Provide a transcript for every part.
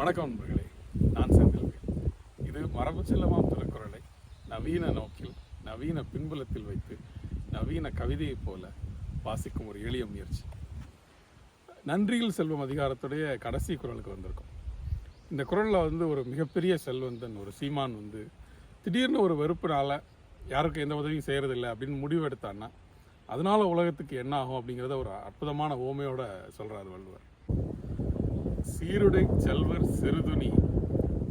வணக்கம் நண்பர்களே நான் செந்தில்வேல் இது மரபு செல்லமாம் திருக்குறளை நவீன நோக்கில் நவீன பின்புலத்தில் வைத்து நவீன கவிதையைப் போல வாசிக்கும் ஒரு எளிய முயற்சி. நன்றியில் செல்வம் அதிகாரத்துடைய கடைசி குரலுக்கு வந்திருக்கோம். இந்த குரலில் வந்து ஒரு மிகப்பெரிய செல்வந்தன் ஒரு சீமான் வந்து திடீர்னு ஒரு வெறுப்புனால் யாருக்கும் எந்த உதவியும் செய்கிறதில்ல அப்படின்னு முடிவு எடுத்தான்னா உலகத்துக்கு என்ன ஆகும் அப்படிங்கிறத ஒரு அற்புதமான ஓமையோட சொல்கிறார் வள்ளுவர். சீருடை செல்வர் சிறுதுணி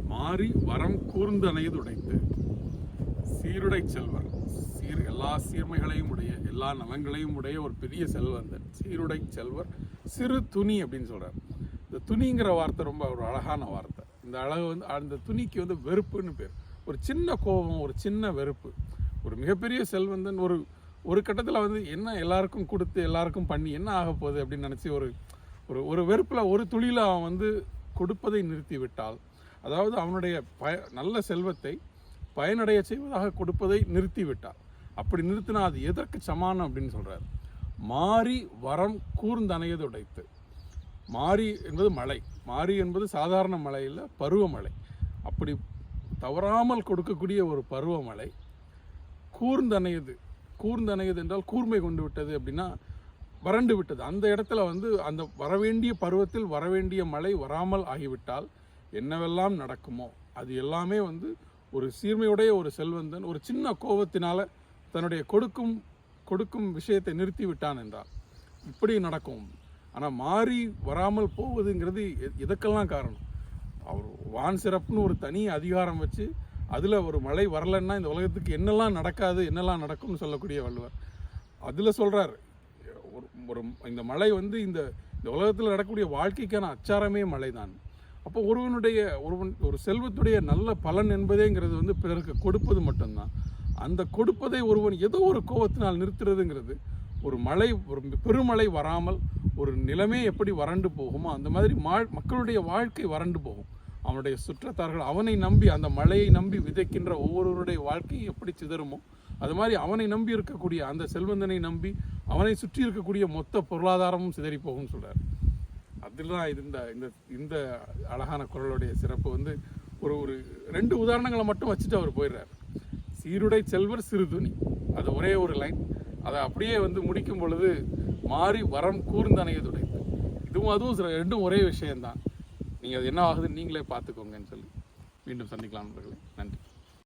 மாறி வரம் கூர்ந்தனையது உடைத்து சீருடை செல்வர் சீர் எல்லா சீர்மைகளையும் உடைய எல்லா நலங்களையும் உடைய ஒரு பெரிய செல்வந்தன் சீருடை செல்வர் சிறு துணி அப்படின்னு சொல்கிறார் இந்த துணிங்கிற வார்த்தை ரொம்ப ஒரு அழகான வார்த்தை. இந்த அழகு வந்து அந்த துணிக்கு வந்து வெறுப்புன்னு பேர். ஒரு சின்ன கோபம் ஒரு சின்ன வெறுப்பு. ஒரு மிகப்பெரிய செல்வந்தன் ஒரு ஒரு கட்டத்தில் வந்து என்ன எல்லாருக்கும் கொடுத்து எல்லாருக்கும் பண்ணி என்ன ஆக போகுது அப்படின்னு நினச்சி ஒரு ஒரு ஒரு வெறுப்பில் ஒரு துளியில் அவன் வந்து கொடுப்பதை நிறுத்திவிட்டால் அதாவது அவனுடைய பய நல்ல செல்வத்தை பயனடைய செய்வதாக கொடுப்பதை நிறுத்திவிட்டார் அப்படி நிறுத்தினா அது எதற்கு சமானம் அப்படின்னு சொல்கிறார் மாறி வரம் கூர்ந்தணையது உடைத்து மாறி என்பது மழை மாறி என்பது சாதாரண மழை இல்லை பருவமழை அப்படி தவறாமல் கொடுக்கக்கூடிய ஒரு பருவமழை கூர்ந்தணையது. கூர்ந்தணையது என்றால் கூர்மை கொண்டு விட்டது அப்படின்னா வறண்டு விட்டது. அந்த இடத்துல வந்து அந்த வரவேண்டிய பருவத்தில் வரவேண்டிய மழை வராமல் ஆகிவிட்டால் என்னவெல்லாம் நடக்குமோ? அது எல்லாமே வந்து ஒரு சீர்மையுடைய ஒரு செல்வந்தன் ஒரு சின்ன கோபத்தினால தன்னுடைய கொடுக்கும் கொடுக்கும் விஷயத்தை நிறுத்தி விட்டான் என்றால் இப்படி நடக்கும். ஆனால் மாறி வராமல் போவதுங்கிறது எ- காரணம்? அவர் வான் சிறப்புன்னு ஒரு தனி அதிகாரம் வச்சு அதில் ஒரு மழை வரலைன்னா இந்த உலகத்துக்கு என்னெல்லாம் நடக்காது என்னெல்லாம் நடக்கும்னு சொல்லக்கூடிய வள்ளுவர். அதில் சொல்கிறார் ஒரு ஒரு இந்த மழை வந்து இந்த இந்த உலகத்தில் நடக்கக்கூடிய வாழ்க்கைக்கான அச்சாரமே மழை தான் அப்போ ஒருவனுடைய ஒருவன் ஒரு செல்வத்துடைய நல்ல பலன் என்பதேங்கிறது வந்து பிறருக்கு கொடுப்பது மட்டும்தான். அந்த கொடுப்பதை ஒருவன் ஏதோ ஒரு கோபத்தினால் நிறுத்துறதுங்கிறது. ஒரு மழை ஒரு பெருமழை வராமல் ஒரு நிலமே எப்படி வறண்டு போகுமோ அந்த மாதிரி மக்களுடைய வாழ்க்கை வறண்டு போகும். அவனுடைய சுற்றத்தார்கள் அவனை நம்பி அந்த மழையை நம்பி விதைக்கின்ற ஒவ்வொருவருடைய வாழ்க்கையும் எப்படி சிதறுமோ அது மாதிரி அவனை நம்பி இருக்கக்கூடிய அந்த செல்வந்தனை நம்பி அவனை சுற்றி இருக்கக்கூடிய மொத்த பொருளாதாரமும் சிதறி போகும்னு சொல்றார். அதில் தான் இது இந்த இந்த இந்த அழகான குரலுடைய சிறப்பு. வந்து ஒரு ஒரு ரெண்டு உதாரணங்களை மட்டும் வச்சுட்டு அவர் போயிடுறார். சீருடை செல்வர் சிறுதுணி. அது ஒரே ஒரு லைன் அதை அப்படியே வந்து முடிக்கும் பொழுது மாறி வரம் கூர்ந்தனையதுடைய இதுவும் அதுவும் சில- ரெண்டும் ஒரே விஷயம்தான். நீங்கள் அது என்ன ஆகுதுன்னு நீங்களே பார்த்துக்கோங்கன்னு சொல்லி மீண்டும் சந்திக்கலாம் நண்பர்களே.